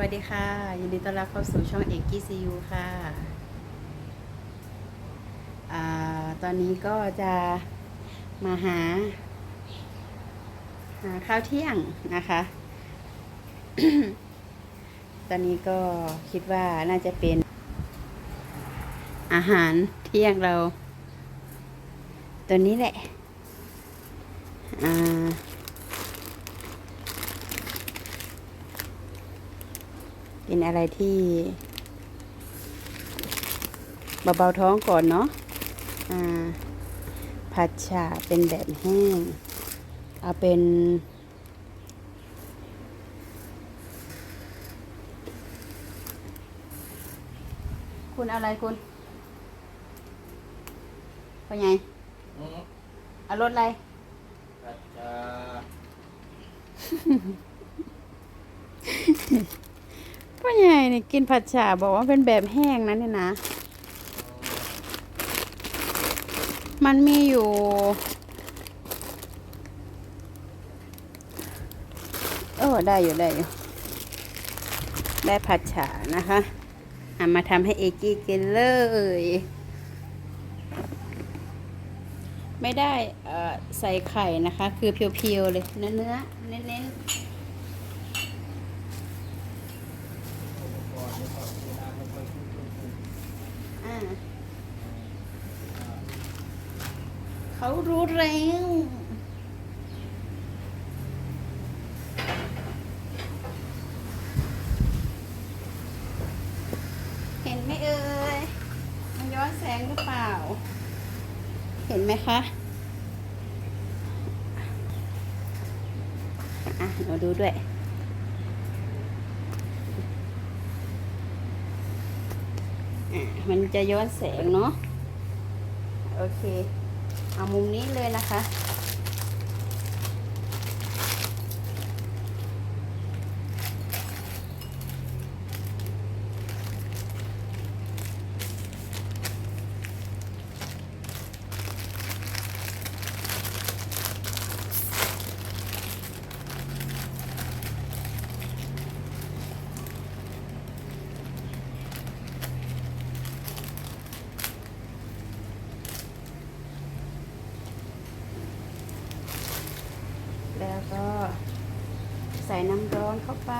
วัสดีค่ะ ยินดีต้อนรับเข้าสู่ช่องเอกกี้ซียูค่ะอาตอนนี้ก็จะมาหา หาข้าวเที่ยงนะคะ ตอนนี้ก็คิดว่าน่าจะเป็น อาหารเที่ยงเรา ตัวนี้แหละ อ่า เป็นอะไรที่เบาๆท้องก่อนเนาะอ่าผัดฉ่าเป็นแบบแห้ง เอาเป็น คุณเอาอะไรคุณเป็นไงอืมเอารถอะไรอาจจะ พ่อใหญ่นี่กินผัดฉ่าบอกว่าเป็นแบบแห้งนะเนี่ยนะ มันมีอยู่ เออได้อยู่ได้อยู่ ได้ผัดฉ่านะคะเอามาทำให้เอกี้กินเลย ไม่ได้ใส่ไข่นะคะ คือเพียวๆเลย เนื้อเนื้อๆเน้นๆ ก่อนเดี๋ยวก่อนเวลามันค่อยๆๆ อ่า เขารู้แล้วเห็นไหมเอ่ยมันย้อนแสงหรือเปล่า เห็นไหมคะอะเราดูด้วยอะมันจะย้อนแสงเนาะโอเค เอามุมนี้เลยนะคะ แล้วก็ใส่น้ำร้อนเข้าไป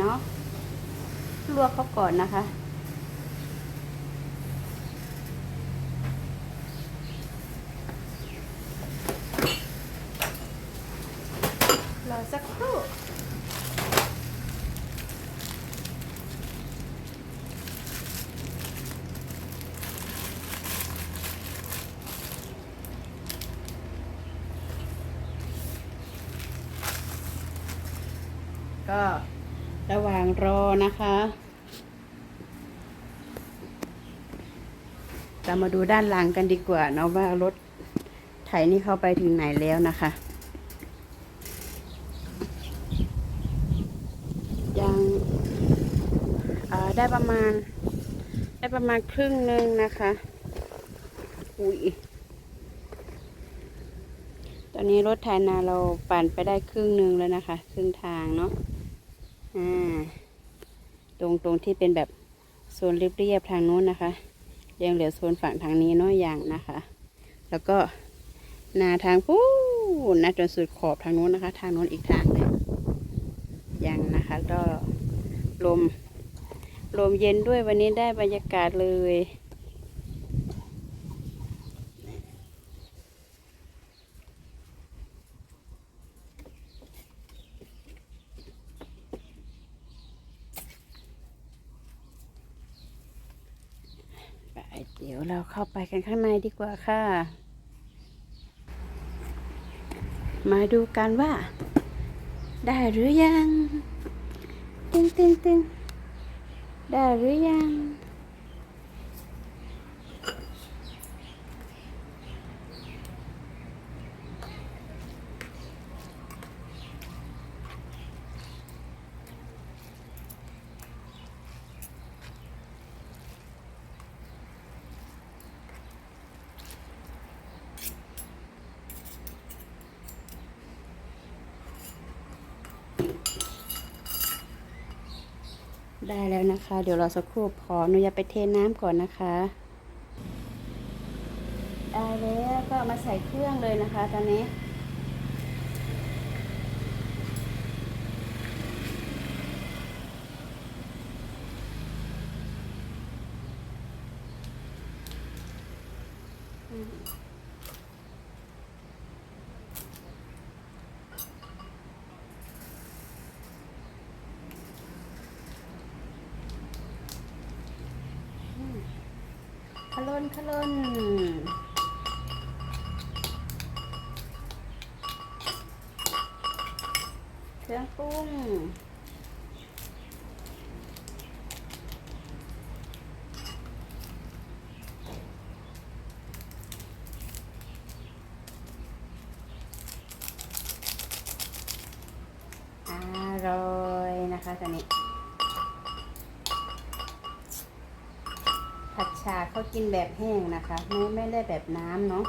เนาะลวกเขาก่อนนะคะ รอสักครู่ ก็ระหว่างรอนะคะ เรามาดูด้านหลังกันดีกว่าเนาะว่ารถไถนี่เข้าไปถึงไหนแล้วนะคะ ยังได้ประมาณได้ประมาณครึ่งหนึ่งนะคะ อุ้ยตอนนี้รถไถนาเราปั่นไปได้ครึ่งหนึ่งแล้วนะคะ ครึ่งทางเนาะ อ่าตรงตรงที่เป็นแบบโซนเรียบๆทางนู้นนะคะยังเหลือโซนฝั่งทางนี้น้อยอย่างนะคะ แล้วก็นาทางปู้นะจนสุดขอบทางนู้นนะคะ ทางนู้นอีกทางหนึงยังนะคะก็ลมลมเย็นด้วยวันนี้ได้บรรยากาศเลย ไป เดี๋ยวเราเข้าไปกันข้างในดีกว่าค่ะ มาดูกันว่า ได้หรือยัง ตึงตึงตึงได้หรือยัง ได้แล้วนะคะ เดี๋ยวรอสักครู่ขออนุญาตไปเทน้ำก่อนนะคะ ได้แล้วก็มาใส่เครื่องเลยนะคะตอนนี้ ขลนขลนเครื่องปรุงอร่อยนะคะตอนนี้ ผัดชาเขากินแบบแห้งนะคะไม่ไม่ได้แบบน้ำเนาะ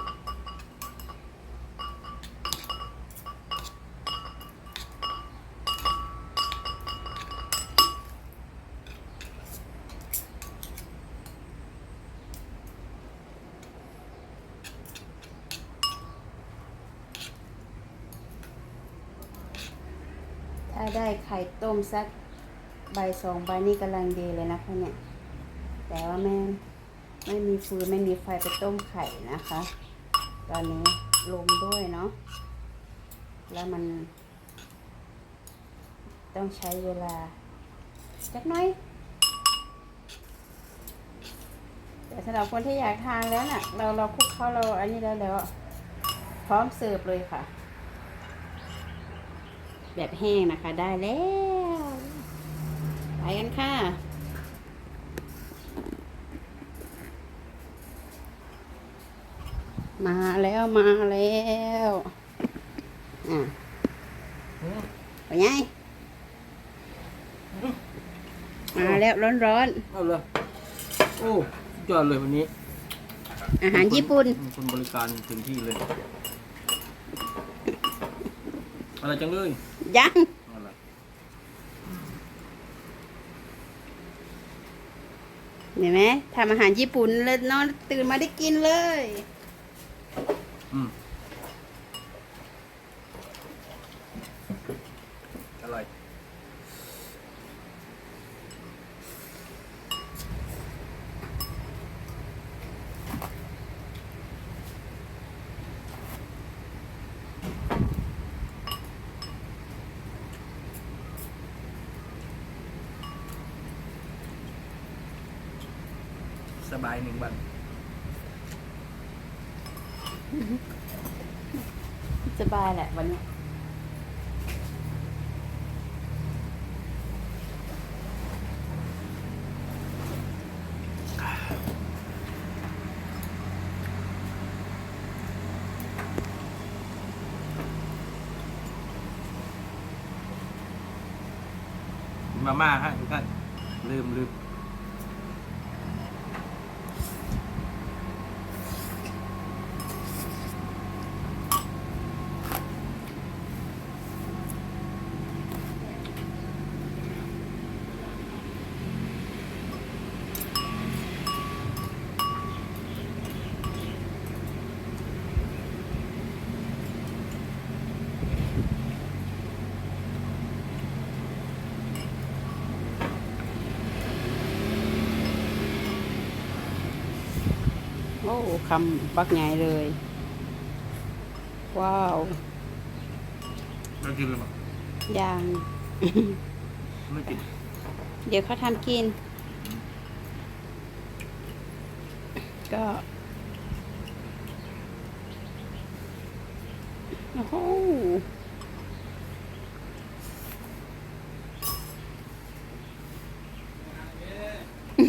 ถ้าได้ไข่ต้มสักใบสองใบนี่กำลังดีเลยนะคะเนี่ย แต่ว่าไม่ไม่มีฟืนไม่มีไฟไปต้มไข่นะคะ ตอนนี้ลมด้วยเนาะแล้วมัน ต้องใช้เวลาจักน้อยแต่สำหรับคนที่อยากทานแล้วน่ะ เราเราคลุกเขาเราอันนี้แล้วแล้ว พร้อมเสิร์ฟเลยค่ะ แบบแห้งนะคะได้แล้ว ไปกันค่ะ มาแล้วมาแล้วอะไปไงมาแล้วร้อนร้อนเอาเลยโอ้สุดยอดเลยวันนี้ๆอาหารญี่ปุ่นมีคนบริการถึงที่เลยอะไรจังเลยยังอะไรเห็นไหมทำอาหารญี่ปุ่นเลยนอนตื่นมาได้กินเลย อืมอะไรสบายหนึ่งวัน บายแหละวันนี้มาม่าฮะทุกท่านลืมลืม อ้คำปักใหญ่เลย ว้าวเรากินเลยมั้ยยางไม่กิน เดี๋ยวเขาทำกิน ก็โอ้โหอ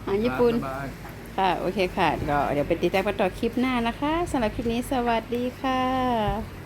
าหารญี่ปุ่น สบาย ค่ะ โอเคค่ะก็เดี๋ยวไปติดตามกันต่อคลิปหน้านะคะสำหรับคลิปนี้สวัสดีค่ะ